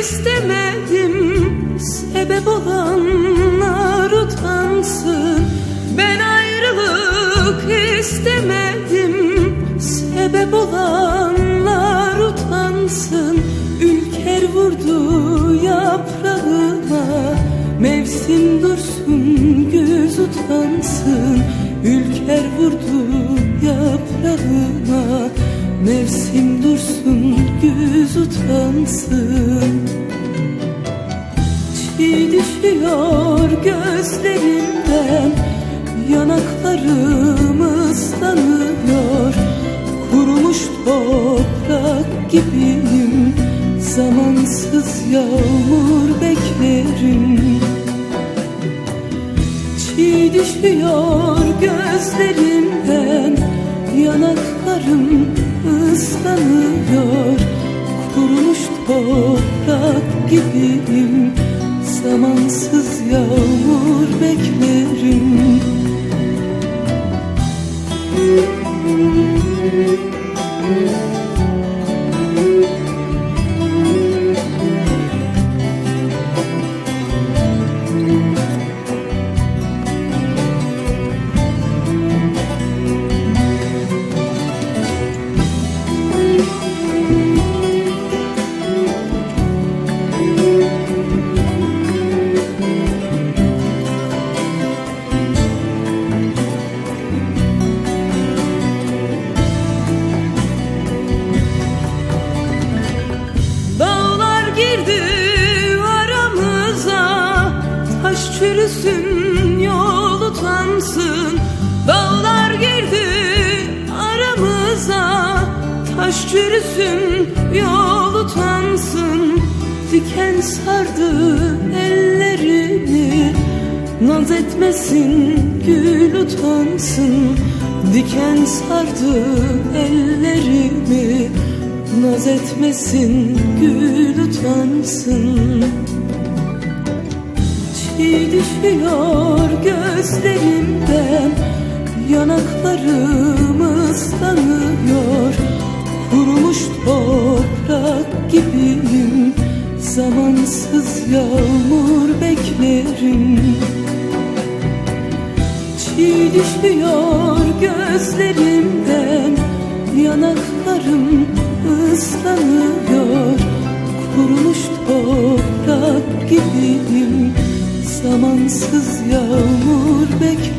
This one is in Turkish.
istemedim. Sebep olanlar utansın. Ben ayrılık istemedim. Sebep olanlar utansın. Ülker vurdu yaprağıma Mevsim dursun göz utansın. Ülker vurdu yaprağıma Mevsim dursun göz utansın. Çiğ düşüyor gözlerimden Yanaklarım ıslanıyor. Kurumuş toprak gibiyim Zamansız yağmur beklerim. Çiğ düşüyor gözlerimden Yanaklarım ıslanıyor Kurumuş toprak gibiyim. Zamansız yağmur beklerim Taş çürüsün yol utansın. Dağlar girdi aramıza. Taş çürüsün yol utansın. Diken sardı ellerimi Naz etmesin gül utansın. Diken sardı ellerimi Naz etmesin gül utansın Çiğ düşüyor gözlerimden. Yanaklarım ıslanıyor Kurumuş toprak gibiyim. Zamansız yağmur beklerim. Çiğ düşüyor gözlerimden. Yanaklarım ıslanıyor. Kurumuş toprak gibiyim Zamansız yağmur bekliyor.